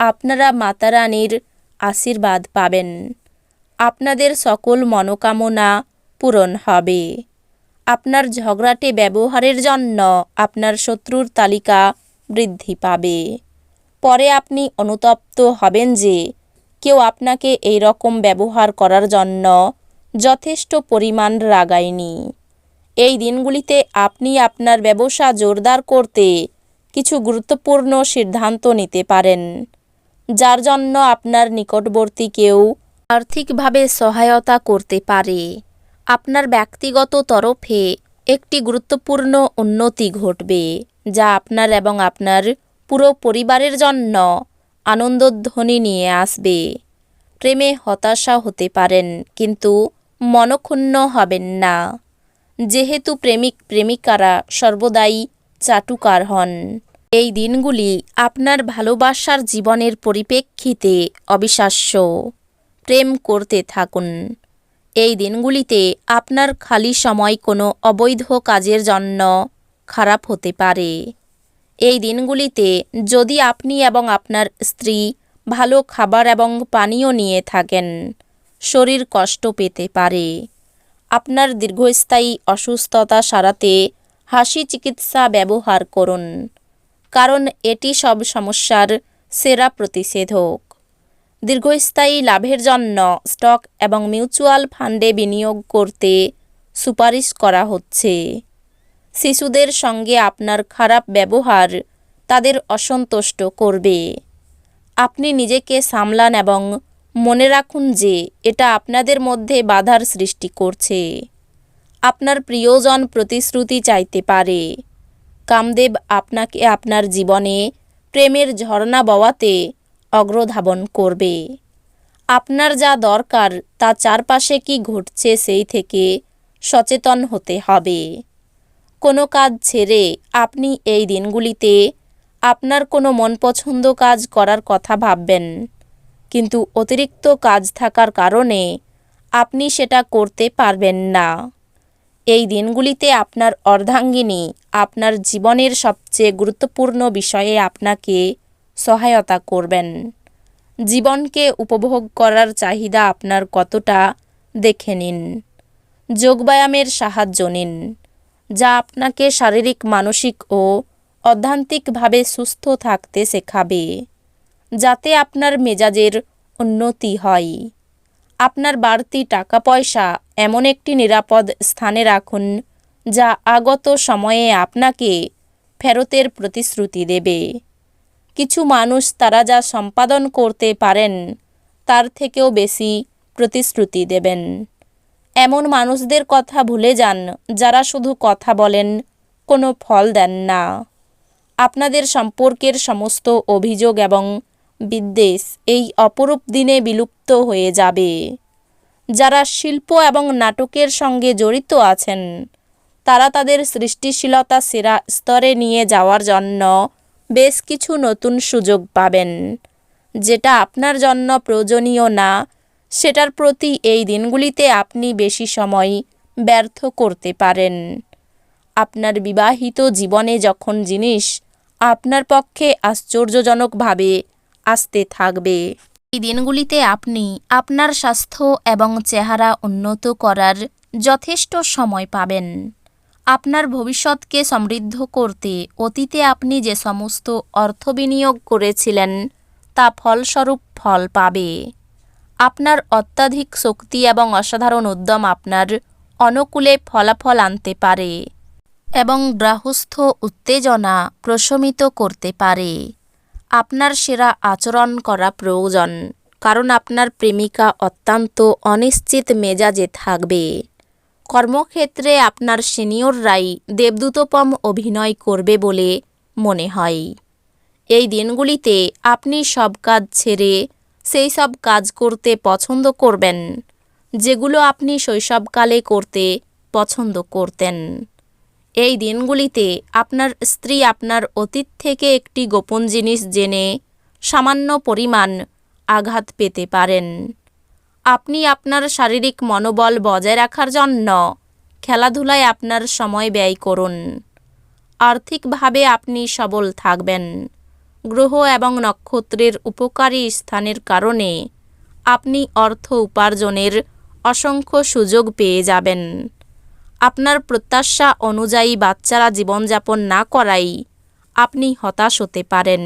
আপনারা মাতা রানীর আশীর্বাদ পাবেন। আপনাদের সকল মনোকামনা পূরণ হবে। আপনার ঝগড়াটে ব্যবহারের জন্য আপনার শত্রুর তালিকা বৃদ্ধি পাবে। পরে আপনি অনুতপ্ত হবেন যে কেউ আপনাকে এই রকম ব্যবহার করার জন্য যথেষ্ট পরিমাণ রাগায়নি। এই দিনগুলিতে আপনি আপনার ব্যবসা জোরদার করতে কিছু গুরুত্বপূর্ণ সিদ্ধান্ত নিতে পারেন। যার জন্য আপনার নিকটবর্তী কেউ আর্থিকভাবে সহায়তা করতে পারে। আপনার ব্যক্তিগত তরফে একটি গুরুত্বপূর্ণ উন্নতি ঘটবে, যা আপনার এবং আপনার পুরো পরিবারের জন্য আনন্দধ্বনি নিয়ে আসবে। প্রেমে হতাশা হতে পারেন, কিন্তু মনক্ষুণ্ণ হবেন না। যেহেতু প্রেমিক প্রেমিকারা সর্বদাই চাটুকার হন। এই দিনগুলি আপনার ভালোবাসার জীবনের পরিপ্রেক্ষিতে অবিশ্বাস্য। প্রেম করতে থাকুন। এই দিনগুলিতে আপনার খালি সময় কোনো অবৈধ কাজের জন্য খারাপ হতে পারে। এই দিনগুলিতে যদি আপনি এবং আপনার স্ত্রী ভালো খাবার এবং পানীয় নিয়ে থাকেন, শরীর কষ্ট পেতে পারে। আপনার দীর্ঘস্থায়ী অসুস্থতা সারাতে হাসি চিকিৎসা ব্যবহার করুন। কারণ এটি সব সমস্যার সেরা প্রতিষেধক। দীর্ঘস্থায়ী লাভের জন্য স্টক এবং মিউচুয়াল ফান্ডে বিনিয়োগ করতে সুপারিশ করা হচ্ছে। শিশুদের সঙ্গে আপনার খারাপ ব্যবহার তাদের অসন্তুষ্ট করবে। আপনি নিজেকে সামলান এবং মনে রাখুন যে এটা আপনাদের মধ্যে বাধার সৃষ্টি করছে। আপনার প্রিয়জন প্রতিশ্রুতি চাইতে পারে। কামদেব আপনাকে আপনার জীবনে প্রেমের ঝর্ণা বওয়াতে অগ্রধাবন করবে। আপনার যা দরকার, তা চারপাশে কি ঘটছে সেই থেকে সচেতন হতে হবে। কোনো কাজ ছেড়ে আপনি এই দিনগুলিতে আপনার কোনো মন পছন্দ কাজ করার কথা ভাববেন, কিন্তু অতিরিক্ত কাজ থাকার কারণে আপনি সেটা করতে পারবেন না। এই দিনগুলিতে আপনার অর্ধাঙ্গিনী আপনার জীবনের সবচেয়ে গুরুত্বপূর্ণ বিষয়ে আপনাকে সহায়তা করবেন। জীবনকে উপভোগ করার চাহিদা আপনার কতটা দেখে নিন। যোগব্যায়ামের সাহায্য নিন, যা আপনাকে শারীরিক, মানসিক ও অধ্যান্তিকভাবে সুস্থ থাকতে শেখাবে, যাতে আপনার মেজাজের উন্নতি হয়। আপনার বাড়তি টাকা পয়সা এমন একটি নিরাপদ স্থানে রাখুন, যা আগত সময়ে আপনাকে ফেরতের প্রতিশ্রুতি দেবে। কিছু মানুষ তারা যা সম্পাদন করতে পারেন, তার থেকেও বেশি প্রতিশ্রুতি দেবেন। এমন মানুষদের কথা ভুলে যান, যারা শুধু কথা বলেন, কোনো ফল দেন না। আপনাদের সম্পর্কের সমস্ত অভিযোগ এবং বিদ্বেষ এই অপরূপ দিনে বিলুপ্ত হয়ে যাবে। যারা শিল্প এবং নাটকের সঙ্গে জড়িত আছেন, তারা তাদের সৃষ্টিশীলতা সেরা স্তরে নিয়ে যাওয়ার জন্য বেশ কিছু নতুন সুযোগ পাবেন। যেটা আপনার জন্য প্রয়োজনীয় না, সেটার প্রতি এই দিনগুলিতে আপনি বেশি সময় ব্যর্থ করতে পারেন। আপনার বিবাহিত জীবনে যখন জিনিস আপনার পক্ষে আশ্চর্যজনকভাবে আসতে থাকবে এই দিনগুলিতে আপনি আপনার স্বাস্থ্য এবং চেহারা উন্নত করার যথেষ্ট সময় পাবেন। আপনার ভবিষ্যৎকে সমৃদ্ধ করতে অতীতে আপনি যে সমস্ত অর্থ বিনিয়োগ করেছিলেন, তা ফলস্বরূপ ফল পাবে। আপনার অত্যাধিক শক্তি এবং অসাধারণ উদ্যম আপনার অনুকূলে ফলাফল আনতে পারে এবং গ্রাহস্থ উত্তেজনা প্রশমিত করতে পারে। আপনার সেরা আচরণ করা প্রয়োজন, কারণ আপনার প্রেমিকা অত্যন্ত অনিশ্চিত মেজাজে থাকবে। কর্মক্ষেত্রে আপনার সিনিয়ররাই দেবদূতপম অভিনয় করবে বলে মনে হয়। এই দিনগুলিতে আপনি সব কাজ ছেড়ে সেই সব কাজ করতে পছন্দ করবেন, যেগুলো আপনি শৈশবকালে করতে পছন্দ করতেন। এই দিনগুলিতে আপনার স্ত্রী আপনার অতীত থেকে একটি গোপন জিনিস জেনে সামান্য পরিমাণ আঘাত পেতে পারেন। আপনি আপনার শারীরিক মনোবল বজায় রাখার জন্য খেলাধুলায় আপনার সময় ব্যয় করুন। আর্থিকভাবে আপনি সবল থাকবেন। গ্রহ এবং নক্ষত্রের উপকারী স্থানের কারণে আপনি অর্থ উপার্জনের অসংখ্য সুযোগ পেয়ে যাবেন। আপনার প্রত্যাশা অনুযায়ী বাচ্চারা জীবনযাপন না করাই আপনি হতাশ হতে পারেন।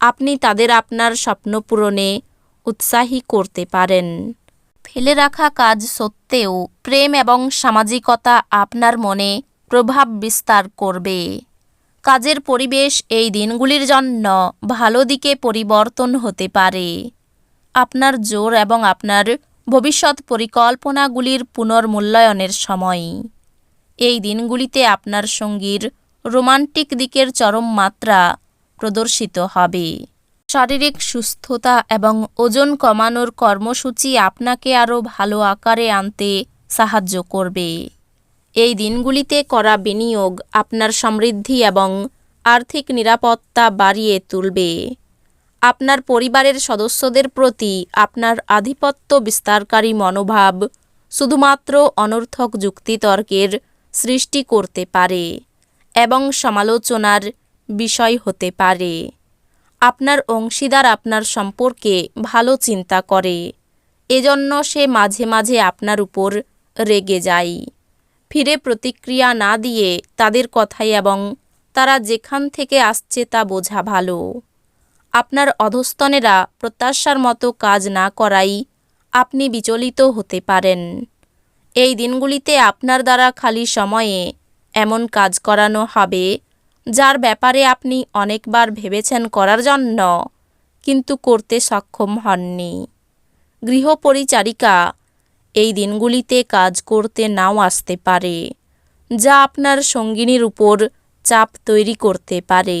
আপনি তাদের আপনার স্বপ্ন পূরণে উৎসাহী করতে পারেন। ফেলে রাখা কাজ সত্ত্বেও প্রেম এবং সামাজিকতা আপনার মনে প্রভাব বিস্তার করবে। কাজের পরিবেশ এই দিনগুলির জন্য ভালো দিকে পরিবর্তন হতে পারে। আপনার জোর এবং আপনার ভবিষ্যৎ পরিকল্পনাগুলির পুনর্মূল্যায়নের সময়। এই দিনগুলিতে আপনার সঙ্গীর রোমান্টিক দিকের চরম মাত্রা প্রদর্শিত হবে। শারীরিক সুস্থতা এবং ওজন কমানোর কর্মসূচি আপনাকে আরও ভালো আকারে আনতে সাহায্য করবে। এই দিনগুলিতে করা বিনিয়োগ আপনার সমৃদ্ধি এবং আর্থিক নিরাপত্তা বাড়িয়ে তুলবে। আপনার পরিবারের সদস্যদের প্রতি আপনার আধিপত্য বিস্তারকারী মনোভাব শুধুমাত্র অনর্থক যুক্তিতর্কের সৃষ্টি করতে পারে এবং সমালোচনার বিষয় হতে পারে। আপনার অংশীদার আপনার সম্পর্কে ভালো চিন্তা করে, এজন্য সে মাঝে মাঝে আপনার উপর রেগে যায়। ফিরে প্রতিক্রিয়া না দিয়ে তাদের কথাই এবং তারা যেখান থেকে আসছে তা বোঝা ভালো। আপনার অধস্তনেরা প্রত্যাশার মতো কাজ না করাই আপনি বিচলিত হতে পারেন। এই দিনগুলিতে আপনার দ্বারা খালি সময়ে এমন কাজ করানো হবে, যার ব্যাপারে আপনি অনেকবার ভেবেছেন করার জন্য, কিন্তু করতে সক্ষম হননি। গৃহপরিচারিকা, এই দিনগুলিতে কাজ করতে নাও আসতে পারে, যা আপনার সঙ্গিনীর উপর চাপ তৈরি করতে পারে।